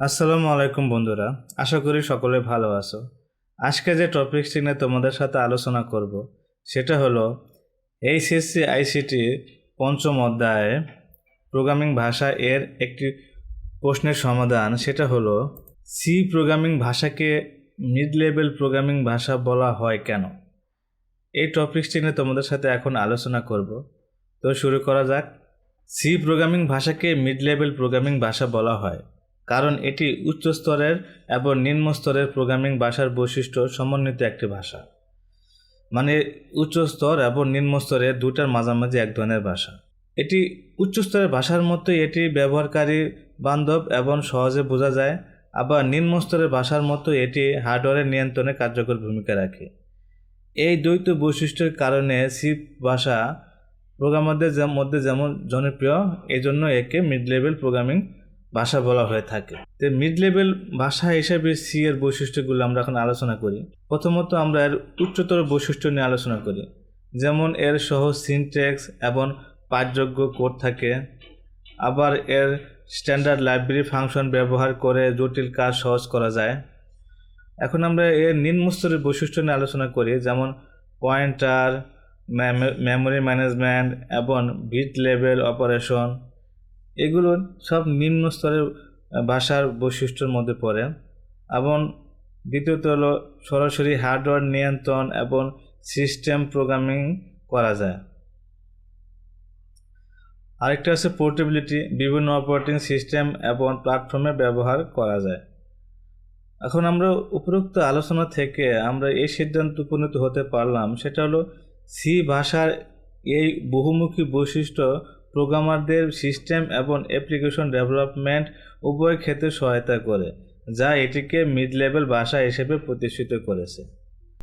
আসসালামু আলাইকুম বন্ধুরা, আশা করি সকলে ভালো আছো। আজকে যে টপিকটি নিয়ে তোমাদের সাথে আলোচনা করব, সেটা হলো এইচএসসি আইসিটি পঞ্চম অধ্যায়ে প্রোগ্রামিং ভাষা এর একটি প্রশ্নের সমাধান, সেটা হলো সি প্রোগ্রামিং ভাষাকে মিড লেভেল প্রোগ্রামিং ভাষা বলা হয় কেন? এই টপিকটি নিয়ে তোমাদের সাথে এখন আলোচনা করব। তো শুরু করা যাক। সি প্রোগ্রামিং ভাষাকে মিড লেভেল প্রোগ্রামিং ভাষা বলা হয়। কারণ এটি উচ্চ স্তরের এবং নিম্ন স্তরের প্রোগ্রামিং ভাষার বৈশিষ্ট্য সমন্বিত একটি ভাষা। মানে উচ্চ স্তর এবং নিম্ন স্তরের দুটার মাঝামাঝি এক ধরনের ভাষা। এটি উচ্চ স্তরের ভাষার মতোই এটি ব্যবহারকারী বান্ধব এবং সহজে বোঝা যায়, আবার নিম্ন স্তরের ভাষার মতো এটি হার্ডওয়্যারের নিয়ন্ত্রণে কার্যকর ভূমিকা রাখে। এই দ্বৈত বৈশিষ্ট্যের কারণে সি ভাষা প্রোগ্রামারদের মধ্যে যেমন জনপ্রিয় এই জন্য একে মিড লেভেল প্রোগ্রামিং ভাষা বলা হয়ে থাকে। তো মিড লেভেল ভাষা হিসেবে সি এর বৈশিষ্ট্যগুলো আমরা এখন আলোচনা করি। প্রথমত আমরা এর উচ্চতর বৈশিষ্ট্য নিয়ে আলোচনা করি। যেমন এর সহজ সিনটেক্স এবং পাঠযোগ্য কোড থাকে। আবার এর স্ট্যান্ডার্ড লাইব্রেরি ফাংশন ব্যবহার করে জটিল কাজ সহজ করা যায়। এখন আমরা এর নিম্নস্তরের বৈশিষ্ট্য নিয়ে আলোচনা করি, যেমন পয়েন্টার মেমোরি ম্যানেজমেন্ট এবং বিট লেভেল অপারেশন এগুলো সব নিম্ন স্তরের ভাষার বৈশিষ্ট্যের মধ্যে পড়ে। এবং দ্বিতীয়ত হলো সরাসরি হার্ডওয়্যার নিয়ন্ত্রণ এবং সিস্টেম প্রোগ্রামিং করা যায়। আরেকটা আছে পোর্টেবিলিটি, বিভিন্ন অপারেটিং সিস্টেম এবং প্ল্যাটফর্মে ব্যবহার করা যায়। এখন আমরা উপরোক্ত আলোচনা থেকে আমরা এই সিদ্ধান্ত উপনীত হতে পারলাম, সেটা হলো সি ভাষার এই বহুমুখী বৈশিষ্ট্য প্রোগ্রামারদের সিস্টেম এবং অ্যাপ্লিকেশন ডেভেলপমেন্ট উভয় ক্ষেত্রে সহায়তা করে, যা এটিকে মিড লেভেল ভাষা হিসেবে প্রতিষ্ঠিত করেছে।